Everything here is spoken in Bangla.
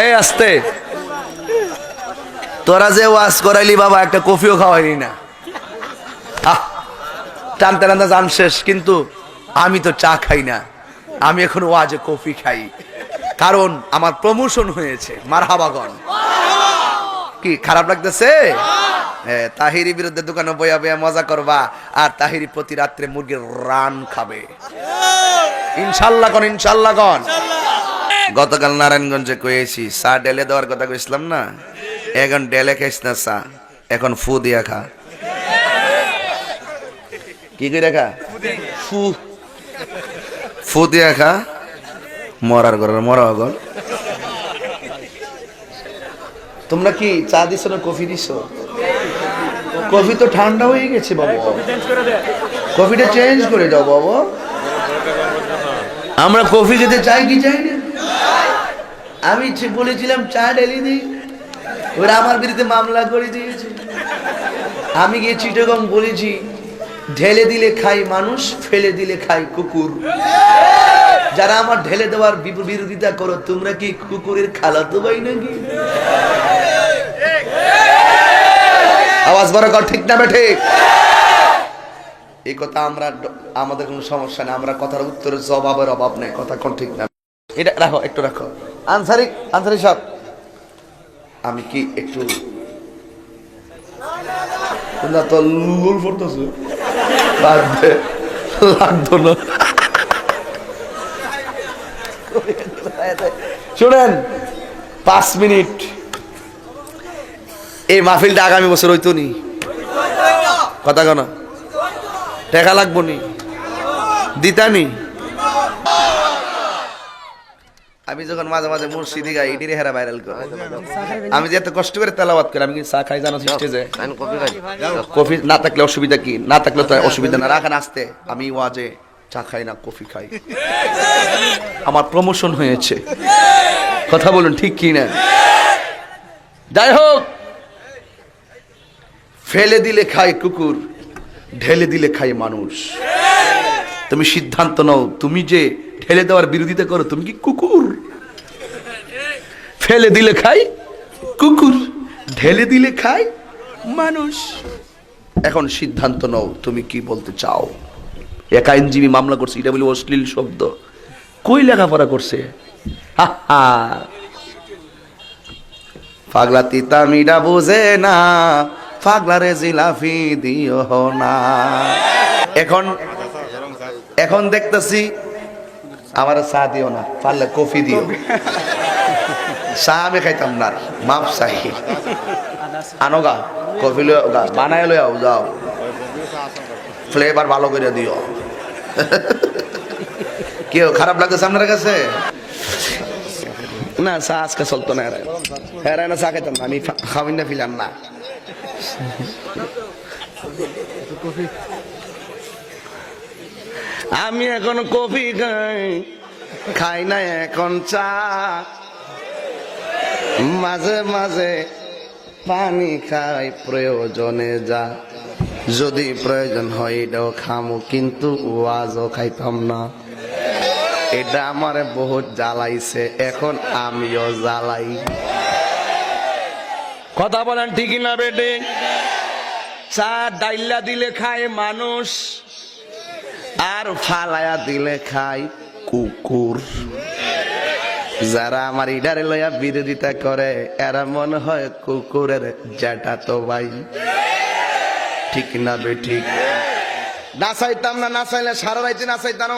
এই আসতে। তোরা যে ওয়াজ করাইলি বাবা, একটা কফিও খাওয়াইলি না। টানতে টানতে জান শেষ, কিন্তু আমি তো চা খাই না। আমি এখন ওয়াজে কফি খাই। কারণ আমার প্রমোশন হয়েছে। মার হাবাগন কি, খারাপ লাগতেছে? হ্যাঁ তাহিরি বিরুদ্ধে দোকানে বইয়া বইয়া মজা করবা, আর তাহিরি প্রতি রাত্রে মুরগির রান খাবে। ইনশাল্লাহ কন ইনশাল্লাহ কন। গতকাল নারায়ণগঞ্জে কয়েছি চা ডেলে দেওয়ার কথা কইছিলাম না? এখন ডেলে খাইস না চা এখন ফু দিয়া খা। কি করে খা? ফু। ফু দিয়া খা মরার ঘর মরা ঘর তোমরা কি চা দিছো না কফি দিছো? কফি তো ঠান্ডা হয়ে গেছে বাবা। কফিটা চেঞ্জ করে দাও বাবা। আমরা কফি খেতে চাই কি চাই না? আমি বলেছিলাম, চা ডেলি দিই। ওরা আমার বিরুদ্ধে মামলা করে দিয়েছে। আমি গিয়ে চিটগং বলেছি, ঢেলে দিলে খাই মানুষ, ফেলে দিলে খাই কুকুর। যারা আমার ঢেলে দেওয়ার বিরোধিতা করো, তোমরা কি কুকুরের খালাতো ভাই নাকি? আওয়াজ বড় কর, ঠিক না বেঠে? এই কথা আমরা আমাদের কোনো সমস্যা নেই, আমরা কথার উত্তরের জবাবের অভাব নেই, কথা কোন ঠিক না। এটা রাখো একটু রাখো। আনসারি আনসারি সব আমি কি একটু না তো লুল পড়তেছে। লাগবে লাগতো না। শুনেন পাঁচ মিনিট। এই মাহফিলটা আগামী বছর হইতো নি। কথা কেন। টাকা লাগবো নি। দিতানি আমি যখন মাঝে মাঝে মুর্শিদি গাই ইডিরে হেরা ভাইরাল করে। আমি যে এত কষ্ট করে তেলাবাদ করি আমি কি চা খাই জানো স্টেজে কফি না থাকলে অসুবিধা কি? না থাকলে তো অসুবিধা না। রাখান আসতে আমি ওয়াজে চা খাই না কফি খাই। আমার প্রমোশন হয়েছে। কথা বলুন ঠিক কি না? যাই হোক ফেলে দিলে খায় কুকুর ঢেলে দিলে খায় মানুষ। তুমি সিদ্ধান্ত নাও তুমি যে ঢেলে দেওয়ার বিরোধিতা করো তুমি কি কুকুর? ফেলে দিলে খাই? কুকুর। ঢেলে দিলে খায় মানুষ। এখন সিদ্ধান্ত নাও তুমি কি বলতে চাও? এক আইনজীবী মামলা করছে এটা বলি অশ্লীল শব্দ। কই লেখাপড়া করছে? পাগলা তিতা মিডা বোঝে না পাগলারে জিলাফি দিও না। এখন এখন দেখতেছি আমার চা দিও না পারলে কফি দিও। চা আমি খাইতাম না মাপ চাই আনো গা কফি লই গা বানাই লই আও যাও ফ্লেভার ভালো করে দিও কেউ খারাপ লাগতেছে আপনার কাছে না চা আজকে চলতো না হ্যাঁ না চা খাইতাম না আমি খাওয়াই না ফিলাম না আমি এখন কফি খাই খাই না এখন চা মাঝে মাঝে পানি খাই, প্রয়োজনে যা। যদি প্রয়োজন হয় এটাও খামো, কিন্তু ওয়াজও খাইতাম না। এটা আমার বহুত জ্বালাইছে, এখন আমিও জ্বালাই। কথা বলেন ঠিকই না বেটে? চা ডাইলা দিলে খায় মানুষ, আর ফালায়া দিলে খায় কুকুর। যারা আমার ইডারে লয়া বিরোধিতা করে, এরা মনে হয় কুকুরের জ্যাটা তো ভাই। ঠিক না বে ঠিক? না চাইতাম না না চাইলে সারা রাইতে নাচাইতাম